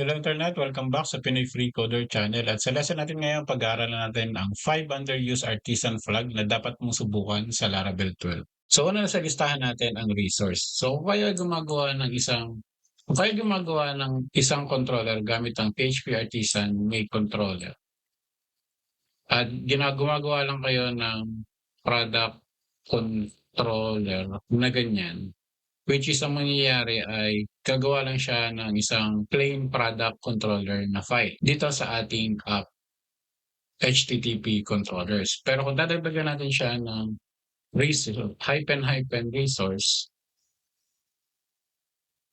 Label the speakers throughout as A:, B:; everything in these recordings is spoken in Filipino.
A: Hello Internet, welcome back sa Pinoy Free Coder Channel at sa lesson natin ngayon pag-aaralan natin ang 5 underused artisan flag na dapat mong subukan sa Laravel 12. So una na sa listahan natin ang resource. So kung kayo gumagawa ng isang kung kayo gumagawa ng isang controller gamit ang PHP Artisan Make Controller at ginagumagawa lang kayo ng product controller na ganyan, which is ang mangyayari ay gagawa lang siya ng isang plain product controller na file dito sa ating app HTTP controllers. Pero kung dadagdagan natin siya ng resource, hyphen hyphen resource,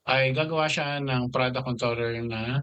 A: ay gagawa siya ng product controller na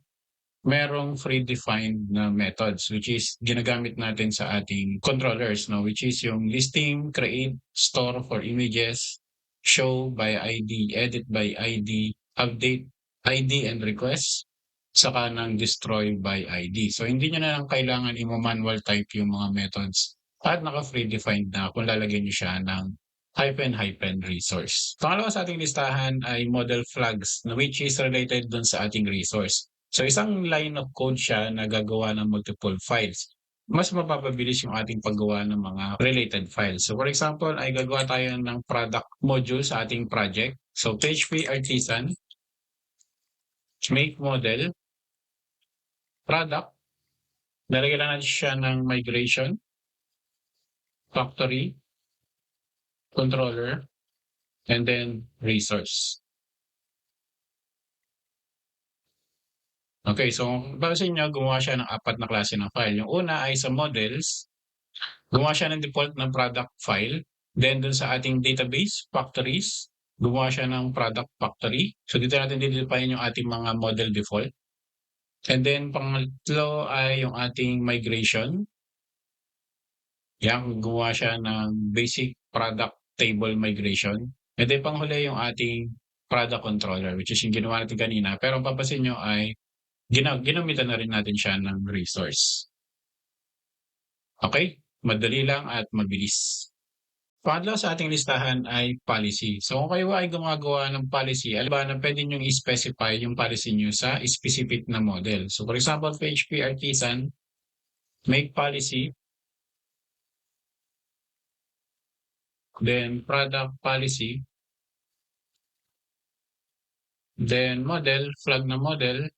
A: merong predefined na methods which is ginagamit natin sa ating controllers no which is yung listing, create, store for images, show by ID, edit by ID, update ID and request, saka ng destroy by ID. So hindi nyo na lang kailangan i-manual type yung mga methods at naka-predefined na kung lalagyan nyo siya ng hyphen hyphen resource. Pangalawa sa ating listahan ay model flags na which is related dun sa ating resource. So isang line of code siya na gagawa ng multiple files. Mas mapapabilis yung ating paggawa ng mga related files. So for example, ay gagawa tayo ng product module sa ating project. So PHP Artisan, make model, product, lalagyan lang natin siya ng migration, factory, controller, and then resource. Okay, so pansin nyo, gumawa siya ng apat na klase ng file. Yung una ay sa models, gumawa siya ng default ng product file. Then dun sa ating database, factories, gumawa siya ng product factory. So dito natin didefine yung ating mga model default. And then pangatlo ay yung ating migration. Yan, gumawa siya ng basic product table migration. And then panghuli yung ating product controller, which is yung ginawa natin kanina. Pero papasin nyo ay gina ginamitan na rin natin siya ng resource. Okay? Madali lang at mabilis. Pangatlo sa ating listahan ay policy. So kung kayo ay gumagawa ng policy, alam ba na pwede nyo i-specify yung policy nyo sa specific na model. So for example, PHP Artisan, make policy, then product policy, then model, flag na model,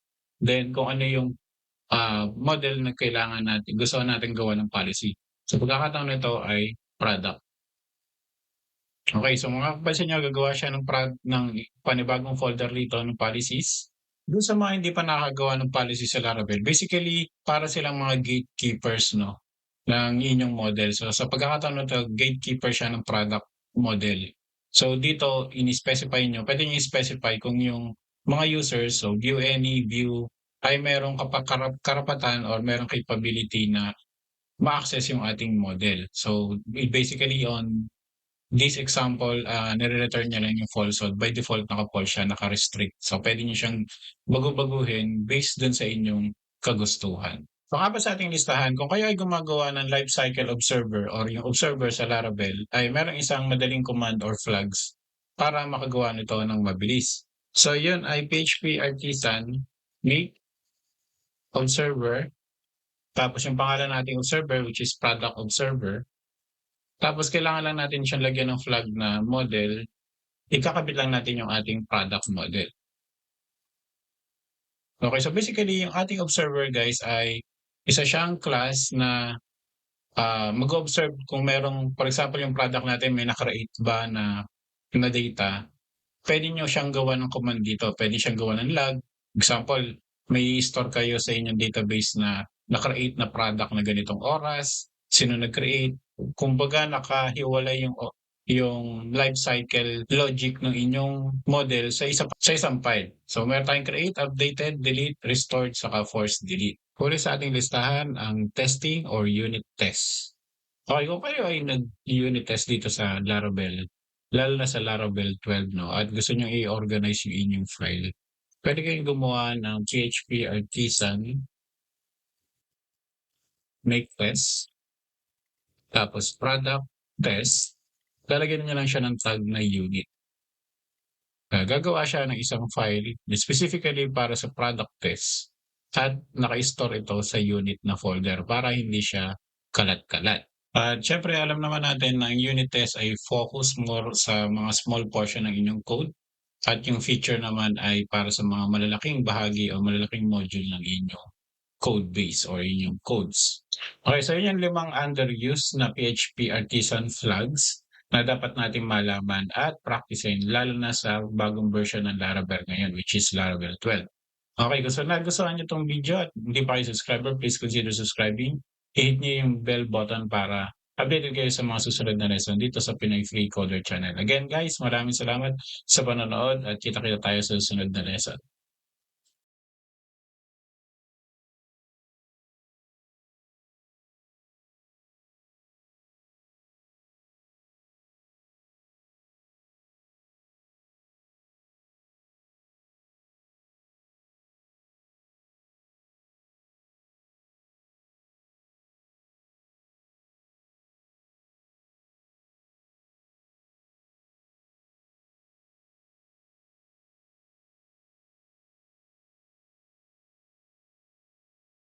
A: then kung ano yung uh, model na kailangan natin, gusto natin gawa ng policy. So pagkakataon nito ay product. Okay, so mga kapansin nyo, gagawa siya ng, prod, ng panibagong folder dito ng policies. Doon sa mga hindi pa nakagawa ng policy sa Laravel, basically, para silang mga gatekeepers no, ng inyong model. So sa pagkakataon nito, gatekeeper siya ng product model. So dito, in-specify nyo, pwede nyo i-specify kung yung mga users, so view any, view, ay merong karapatan or merong capability na ma-access yung ating model. So basically on this example, uh, nire-return niya lang yung false. So by default, naka-false siya, naka-restrict. So pwede niyo siyang bago-baguhin based dun sa inyong kagustuhan. So pa sa ating listahan, kung kayo ay gumagawa ng lifecycle observer or yung observer sa Laravel, ay merong isang madaling command or flags para makagawa nito ng mabilis. So yun ay PHP Artisan make observer. Tapos yung pangalan nating observer which is product observer. Tapos kailangan lang natin siyang lagyan ng flag na model, ikakabit lang natin yung ating product model. Okay, so basically yung ating observer guys ay isa siyang class na uh, mag-observe kung merong, for example, yung product natin may nakarate ba na, na data, pwede nyo siyang gawa ng command dito. Pwede siyang gawa ng log. Example, may store kayo sa inyong database na nakarate na product na ganitong oras, sino nag-create, kumbaga nakahiwalay yung yung life cycle logic ng inyong model sa isa sa isang file. So meron tayong create, updated, delete, restored, saka force delete. Huli sa ating listahan ang testing or unit test. Okay, kung kayo ay nag-unit test dito sa Laravel, lalo na sa Laravel 12, no, at gusto nyo i-organize yung inyong file, pwede kayong gumawa ng PHP Artisan make test tapos product test, lalagyan niya lang siya ng tag na unit. Uh, gagawa siya ng isang file specifically para sa product test. at naka-store ito sa unit na folder para hindi siya kalat-kalat. At siyempre alam naman natin na ang unit test ay focus more sa mga small portion ng inyong code at yung feature naman ay para sa mga malalaking bahagi o malalaking module ng inyong code base or inyong codes. Okay, so yun yung limang underused na PHP artisan flags na dapat nating malaman at practicein lalo na sa bagong version ng Laravel ngayon which is Laravel 12. Okay, kung so nagustuhan niyo itong video at hindi pa kayo subscriber, please consider subscribing. I-hit niyo yung bell button para updated kayo sa mga susunod na lesson dito sa Pinoy Free Coder Channel. Again guys, maraming salamat sa panonood at kita-kita tayo sa susunod na lesson.